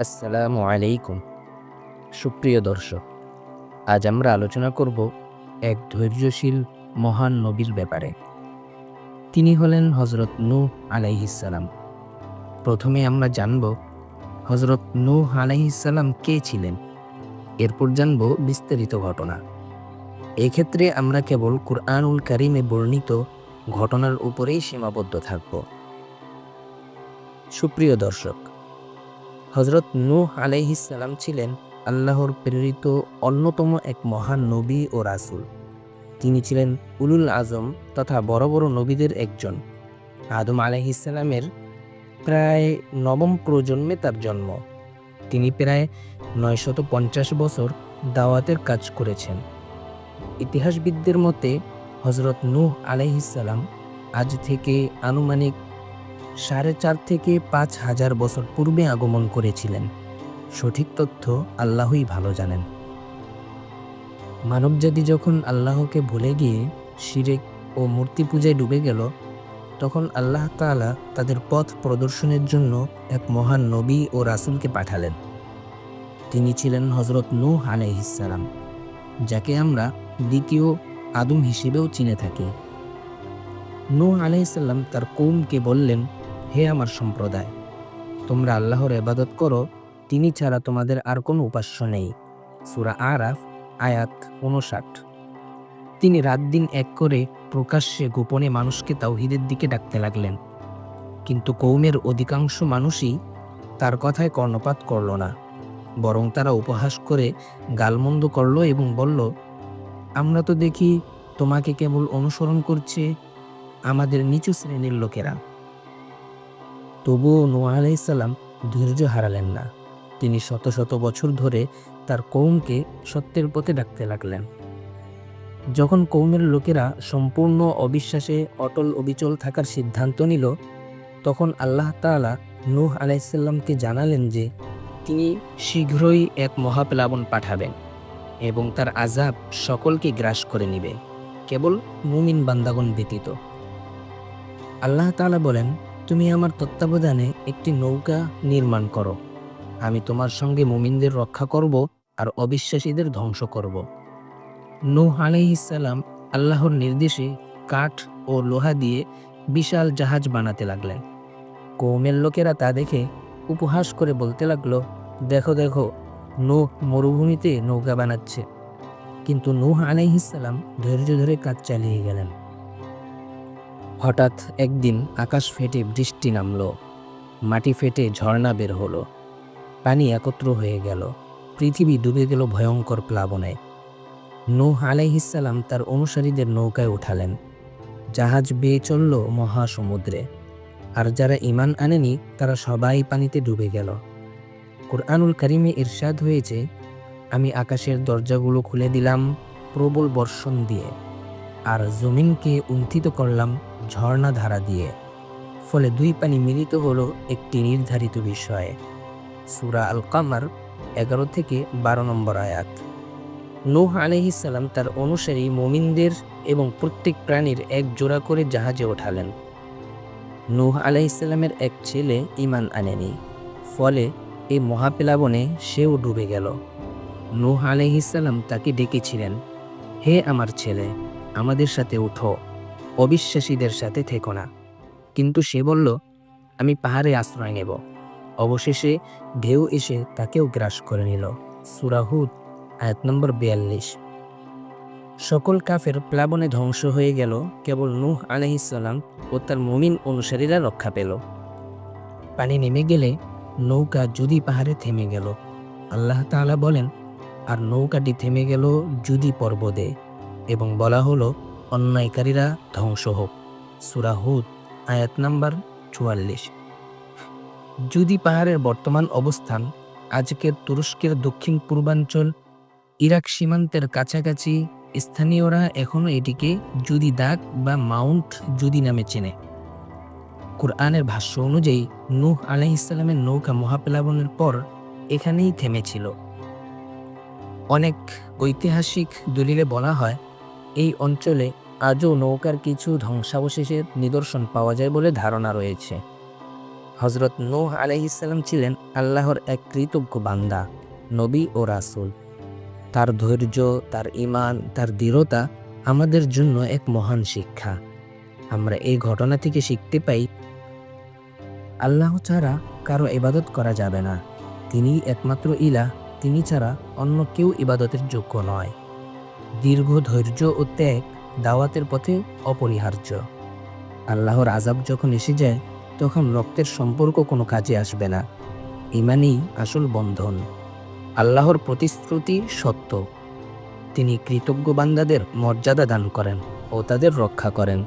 আসসালামু আলাইকুম। সুপ্রিয় দর্শক, আজ আমরা আলোচনা করব এক ধৈর্যশীল, মহান নবীর ব্যাপারে। তিনি হলেন হজরত নূহ আলাইহিসাল্লাম প্রথমে আমরা জানব হজরত নূহ আলাইহিসাল্লাম কে ছিলেন। এরপর জানব বিস্তারিত ঘটনা। এক্ষেত্রে আমরা কেবল কুরআনুল কারিমে বর্ণিত ঘটনার উপরেই সীমাবদ্ধ থাকব। সুপ্রিয় দর্শক হজরত নূহ আলাইহিসাল্লাম ছিলেন আল্লাহর প্রেরিত অন্যতম এক মহান নবী ও রাসূল। তিনি ছিলেন উলুল আজম তথা বড় বড় নবীদের একজন। আদম আলাইহিসাল্লামের প্রায় নবম প্রজন্মে তার জন্ম। তিনি প্রায় নয়শত পঞ্চাশ বছর দাওয়াতের কাজ করেছেন। ইতিহাসবিদদের মতে হজরত নূহ আলাইহিসাল্লাম আজ থেকে আনুমানিক সাড়ে চার থেকে পাঁচ হাজার বছর পূর্বে আগমন করেছিলেন। সঠিক তথ্য আল্লাহই ভালো জানেন। মানবজাতি যখন আল্লাহকে ভুলে গিয়ে শিরেক ও মূর্তি পূজায় ডুবে গেল, তখন আল্লাহ তাআলা তাদের পথ প্রদর্শনের জন্য এক মহান নবী ও রাসুলকে পাঠালেন। তিনি ছিলেন হজরত নূহ আলাইহিসসালাম যাকে আমরা দ্বিতীয় আদম হিসেবেও চিনে থাকি। নূহ আলাইহিসসালাম তার কৌমকে বললেন হে আমার সম্প্রদায়, তোমরা আল্লাহর এবাদত করো, তিনি ছাড়া তোমাদের আর কোনো উপাস্য নেই। সুরা আরাফ, আয়াত উনষাট তিনি রাত দিন এক করে প্রকাশ্যে গোপনে মানুষকে তাওহিদের দিকে ডাকতে লাগলেন। কিন্তু কৌমের অধিকাংশ মানুষই তার কথায় কর্ণপাত করল না, বরং তারা উপহাস করে গালমন্দ করল এবং বলল, আমরা তো দেখি তোমাকে কেবল অনুসরণ করছে আমাদের নিচু শ্রেণির লোকেরা। তবুও নোয়া আলাইসাল্লাম ধৈর্য হারালেন না। তিনি শত শত বছর ধরে তার কৌমকে সত্যের পথে ডাকতে লাগলেন। যখন কৌমের লোকেরা সম্পূর্ণ অবিশ্বাসে অটল অবিচল থাকার সিদ্ধান্ত নিল, তখন আল্লাহ তাআলা নূহ আলাইসাল্লামকে জানালেন যে, তিনি শীঘ্রই এক মহাপ্লাবন পাঠাবেন এবং তার আজাব সকলকে গ্রাস করে নিবে, কেবল মুমিন বান্দাগণ ব্যতীত। আল্লাহ তাআলা বলেন তুমি আমার তত্ত্বাবধানে একটি নৌকা নির্মাণ করো। আমি তোমার সঙ্গে মুমিনদের রক্ষা করব আর অবিশ্বাসীদের ধ্বংস করব। নূহ আলাইহিসসালাম আল্লাহর নির্দেশে কাঠ ও লোহা দিয়ে বিশাল জাহাজ বানাতে লাগলেন। কৌমের লোকেরা তা দেখে উপহাস করে বলতে লাগল, দেখো দেখো, নূহ মরুভূমিতে নৌকা বানাচ্ছে। কিন্তু নূহ আলাইহিসসালাম ধৈর্য ধরে কাজ চালিয়ে গেলেন। হঠাৎ একদিন আকাশ ফেটে বৃষ্টি নামলো, মাটি ফেটে ঝর্ণা বের হলো, পানি একত্র হয়ে গেল, পৃথিবী ডুবে গেল ভয়ঙ্কর প্লাবনে। নূহ আলাইহিসাল্লাম তার অনুসারীদের নৌকায় উঠালেন। জাহাজ বেয়ে চলল মহাসমুদ্রে, আর যারা ইমান আনেনি তারা সবাই পানিতে ডুবে গেল। কোরআনুল কারিমে ইরশাদ হয়েছে, আমি আকাশের দরজাগুলো খুলে দিলাম প্রবল বর্ষণ দিয়ে, আর জমিনকে উন্থিত করলাম ঝর্ণা ধারা দিয়ে, ফলে দুই পানি মিলিত হলো একটি নির্ধারিত বিষয়ে। সুরা আল কামার এগারো থেকে বারো নম্বর আয়াত। নূহ আলহিসাল্লাম তার অনুসারী মোমিনদের এবং প্রত্যেক প্রাণীর এক জোড়া করে জাহাজে ওঠালেন। নূহ আলাইসাল্লামের এক ছেলে ইমান আনেনি, ফলে এই মহাপ্লাবনে সেও ডুবে গেল। নূহ আলাইহিসাল্লাম তাকে ডেকেছিলেন, হে আমার ছেলে, আমাদের সাথে উঠো। অবিশ্বাসীদের সাথে থেকো না। কিন্তু সে বলল, আমি পাহাড়ে আশ্রয় নেব। অবশেষে ঢেউ এসে তাকেও গ্রাস করে নিল। সুরাহুদ আয়াত নম্বর বিয়াল্লিশ। সকল কাফের প্লাবনে ধ্বংস হয়ে গেল। কেবল নূহ আলহিসাল্লাম ও তার মুমিন অনুসারীরা রক্ষা পেল। পানি নেমে গেলে নৌকা যদি পাহাড়ে থেমে গেল। আল্লাহ তাআলা বলেন, আর নৌকাটি থেমে গেল যদি পর্বতে। এবং বলা হলো অন্যায়কারীরা ধ্বংস হোক। সুরাহুদ আয়াত নাম্বার চুয়াল্লিশ। যদি পাহাড়ের বর্তমান অবস্থান আজকের তুরস্কের দক্ষিণ পূর্বাঞ্চল, ইরাক সীমান্তের কাছাকাছি, স্থানীয়রা এখনও এটিকে জুদি দাগ বা মাউন্ট জুদি নামে চেনে। কোরআনের ভাষ্য অনুযায়ী, নূহ আলাইহিসসালামের নৌকা মহাপ্লাবনের পর এখানেই থেমেছিল। অনেক ঐতিহাসিক দলিলে বলা হয় এই অঞ্চলে আজও নৌকার কিছু ধ্বংসাবশেষের নিদর্শন পাওয়া যায় বলে ধারণা রয়েছে। হজরত নূহ আলহিসাল্লাম ছিলেন আল্লাহর এক কৃতজ্ঞ বান্দা, নবী ও রাসূল। তার ধৈর্য, তার ইমান তার দৃঢ়তা আমাদের জন্য এক মহান শিক্ষা। আমরা এই ঘটনা থেকে শিখতে পাই, আল্লাহ ছাড়া কারও ইবাদত করা যাবে না। তিনি একমাত্র ইলা তিনি ছাড়া অন্য কেউ ইবাদতের যোগ্য নয়। দীর্ঘ ধৈর্য ও ত্যাগ দাওয়াতের পথে অপরিহার্য। আল্লাহর আজাব যখন এসে যায়, তখন রক্তের সম্পর্ক কোনো কাজে আসবে না। ইমানই আসল বন্ধন। আল্লাহর প্রতিশ্রুতি সত্য। তিনি কৃতজ্ঞ বান্দাদের মর্যাদা দান করেন ও তাদের রক্ষা করেন।